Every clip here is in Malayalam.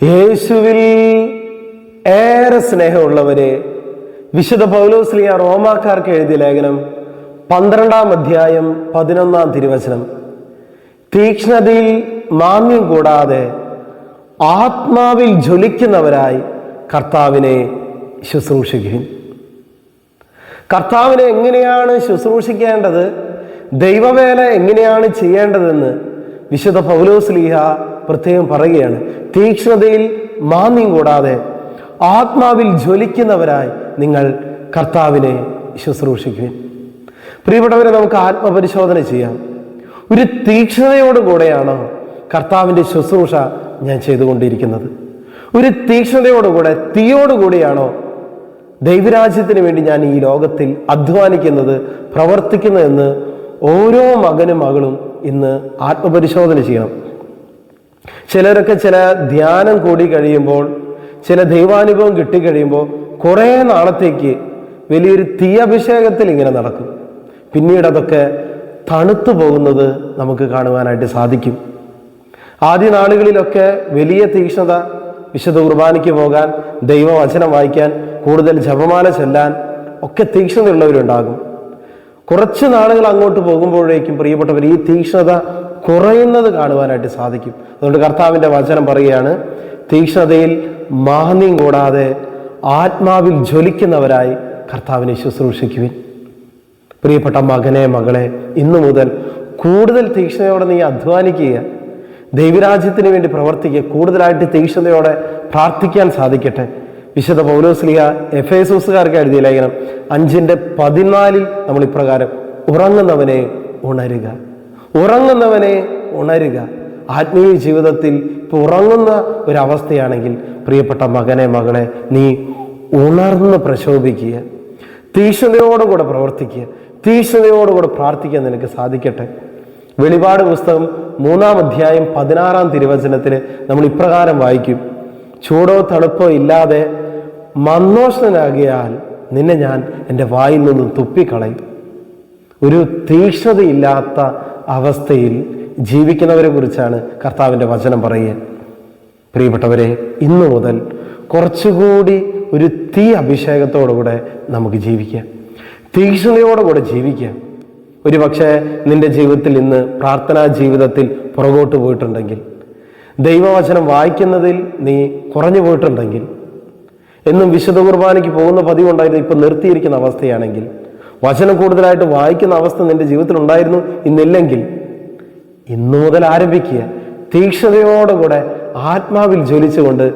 യേശുവിൽ ഏറെ സ്നേഹമുള്ളവരെ വിശുദ്ധ പൗലോസ്ലിയ റോമാക്കാർക്ക് എഴുതിയ ലേഖനം പന്ത്രണ്ടാം അധ്യായം പതിനൊന്നാം തിരുവചനം. തീക്ഷ്ണതയിൽ മാന്യം കൂടാതെ ആത്മാവിൽ ജ്വലിക്കുന്നവരായി കർത്താവിനെ ശുശ്രൂഷിക്കുക കർത്താവിനെ എങ്ങനെയാണ് ശുശ്രൂഷിക്കേണ്ടത്? ദൈവവേല എങ്ങനെയാണ് ചെയ്യേണ്ടതെന്ന് വിശുദ്ധ പൗലോസ്ലീഹ പ്രത്യേകം പറയുകയാണ്. തീക്ഷ്ണതയിൽ മാന്യം കൂടാതെ ആത്മാവിൽ ജ്വലിക്കുന്നവരായി നിങ്ങൾ കർത്താവിനെ ശുശ്രൂഷിക്കുവിൻ. പ്രിയപ്പെട്ടവരെ നമുക്ക് ആത്മപരിശോധന ചെയ്യാം. ഒരു തീക്ഷ്ണതയോടുകൂടെയാണ് കർത്താവിന്റെ ശുശ്രൂഷ ഞാൻ ചെയ്തുകൊണ്ടിരിക്കുന്നത്. ഒരു തീക്ഷ്ണതയോടുകൂടെ തീയോടുകൂടിയാണോ ദൈവരാജ്യത്തിന് വേണ്ടി ഞാൻ ഈ ലോകത്തിൽ അധ്വാനിക്കുന്നത് പ്രവർത്തിക്കുന്നതെന്ന് ഓരോ മകനും മകളും ഇന്ന് ആത്മപരിശോധന ചെയ്യണം ചിലരൊക്കെ ചില ധ്യാനം കൂടി കഴിയുമ്പോൾ ചില ദൈവാനുഭവം കിട്ടിക്കഴിയുമ്പോൾ കുറേ നാളത്തേക്ക് വലിയൊരു തീയഭിഷേകത്തിൽ ഇങ്ങനെ നടക്കും. പിന്നീട് അതൊക്കെ തണുത്തു പോകുന്നത് നമുക്ക് കാണുവാനായിട്ട് സാധിക്കും. ആദ്യ നാളുകളിലൊക്കെ വലിയ തീക്ഷ്ണത വിശുദ്ധ കുർബാനയ്ക്ക് പോകാൻ ദൈവവചനം വായിക്കാൻ കൂടുതൽ ജപമാല ചെല്ലാൻ ഒക്കെ തീക്ഷ്ണതയുള്ളവരുണ്ടാകും. കുറച്ച് നാളുകൾ അങ്ങോട്ട് പോകുമ്പോഴേക്കും പ്രിയപ്പെട്ടവർ ഈ തീക്ഷ്ണത കുറയുന്നത് കാണുവാനായിട്ട് സാധിക്കും. അതുകൊണ്ട് കർത്താവിന്റെ വചനം പറയുകയാണ് തീക്ഷ്ണതയിൽ മാന്യം കൂടാതെ ആത്മാവിൽ ജ്വലിക്കുന്നവരായി കർത്താവിനെ ശുശ്രൂഷിക്കുവിൻ. പ്രിയപ്പെട്ട മകനെ മകളെ ഇന്നു മുതൽ കൂടുതൽ തീക്ഷ്ണതയോടെ നീ അധ്വാനിക്കുക. ദൈവരാജ്യത്തിന് വേണ്ടി പ്രവർത്തിക്കുക. കൂടുതലായിട്ട് തീക്ഷ്ണതയോടെ പ്രാർത്ഥിക്കാൻ സാധിക്കട്ടെ. വിശുദ്ധ പൗലോസ്ലിയ എഫ് എസൂസുകാർക്ക് എഴുതിയ ലേഖനം അഞ്ചിന്റെ പതിനാലിൽ നമ്മൾ ഇപ്രകാരം ഉറങ്ങുന്നവനെ ഉണരുക. ഉറങ്ങുന്നവനെ ഉണരുക. ആത്മീയ ജീവിതത്തിൽ ഇപ്പോൾ ഉറങ്ങുന്ന ഒരവസ്ഥയാണെങ്കിൽ പ്രിയപ്പെട്ട മകനെ മകളെ നീ ഉണർന്ന് പ്രശോഭിക്കുക. തീഷ്ണതയോടുകൂടെ പ്രവർത്തിക്കുക. തീഷ്ണതയോടുകൂടെ പ്രാർത്ഥിക്കാൻ നിനക്ക് സാധിക്കട്ടെ. വെളിപാട് പുസ്തകം മൂന്നാം അധ്യായം പതിനാറാം തിരുവചനത്തിൽ നമ്മൾ ഇപ്രകാരം വായിക്കും. ചൂടോ തണുപ്പോ ഇല്ലാതെ മന്ദോഷനാകിയാൽ നിന്നെ ഞാൻ എന്റെ വായിൽ നിന്നും തുപ്പിക്കളയും. ഒരു തീക്ഷ്ണതയില്ലാത്ത അവസ്ഥയിൽ ജീവിക്കുന്നവരെ കുറിച്ചാണ് കർത്താവിന്റെ വചനം പറയുക. പ്രിയപ്പെട്ടവരെ ഇന്നു മുതൽ കുറച്ചുകൂടി ഒരു തീ അഭിഷേകത്തോടുകൂടെ നമുക്ക് ജീവിക്കാം തീക്ഷ്ണതയോടുകൂടെ ജീവിക്കാം ഒരു പക്ഷേ നിന്റെ ജീവിതത്തിൽ ഇന്ന് പ്രാർത്ഥനാ ജീവിതത്തിൽ പുറകോട്ട് പോയിട്ടുണ്ടെങ്കിൽ ദൈവവചനം വായിക്കുന്നതിൽ നീ കുറഞ്ഞു പോയിട്ടുണ്ടെങ്കിൽ എന്നും വിശുദ്ധ കുർബാനയ്ക്ക് പോകുന്ന പതിവുണ്ടായിരുന്നു ഇപ്പം നിർത്തിയിരിക്കുന്ന അവസ്ഥയാണെങ്കിൽ വചനം കൂടുതലായിട്ട് വായിക്കുന്ന അവസ്ഥ നിന്റെ ജീവിതത്തിൽ ഉണ്ടായിരുന്നു ഇന്നില്ലെങ്കിൽ ഇന്നു മുതൽ ആരംഭിക്കുക. തീക്ഷ്ണതയോടുകൂടെ ആത്മാവിൽ ജ്വലിച്ചുകൊണ്ട്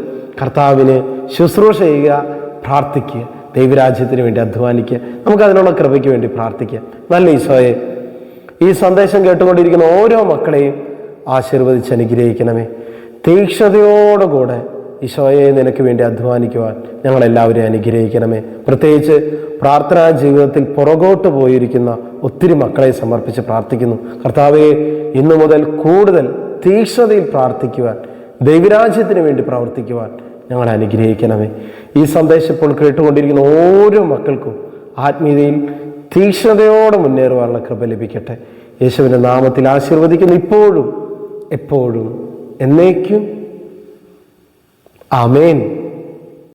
കർത്താവിന് ശുശ്രൂഷ ചെയ്യുക പ്രാർത്ഥിക്കുക. ദൈവരാജ്യത്തിന് വേണ്ടി അധ്വാനിക്കുക. നമുക്ക് അതിനുള്ള കൃപയ്ക്ക് വേണ്ടി പ്രാർത്ഥിക്കുക. നല്ല ഈശോയെ ഈ സന്ദേശം കേട്ടുകൊണ്ടിരിക്കുന്ന ഓരോ മക്കളെയും ആശീർവദിച്ച് അനുഗ്രഹിക്കണമേ. തീക്ഷ്ണതയോടുകൂടെ ഈശോയെ നിനക്ക് വേണ്ടി അധ്വാനിക്കുവാൻ ഞങ്ങളെല്ലാവരെയും അനുഗ്രഹിക്കണമേ. പ്രത്യേകിച്ച് പ്രാർത്ഥനാ ജീവിതത്തിൽ പുറകോട്ട് പോയിരിക്കുന്ന ഒത്തിരി മക്കളെ സമർപ്പിച്ച് പ്രാർത്ഥിക്കുന്നു. കർത്താവെ ഇന്നു മുതൽ കൂടുതൽ തീക്ഷ്ണതയിൽ പ്രാർത്ഥിക്കുവാൻ ദൈവരാജ്യത്തിന് വേണ്ടി പ്രവർത്തിക്കുവാൻ ഞങ്ങളെ അനുഗ്രഹിക്കണമേ. ഈ സന്ദേശം ഇപ്പോൾ കേട്ടുകൊണ്ടിരിക്കുന്ന ഓരോ മക്കൾക്കും ആത്മീയതയിൽ തീക്ഷ്ണതയോടെ മുന്നേറുവാനുള്ള കൃപ ലഭിക്കട്ടെ. യേശുവിന്റെ നാമത്തിൽ ആശീർവദിക്കുന്നു ഇപ്പോഴും എപ്പോഴും എന്നേക്കും ആമേൻ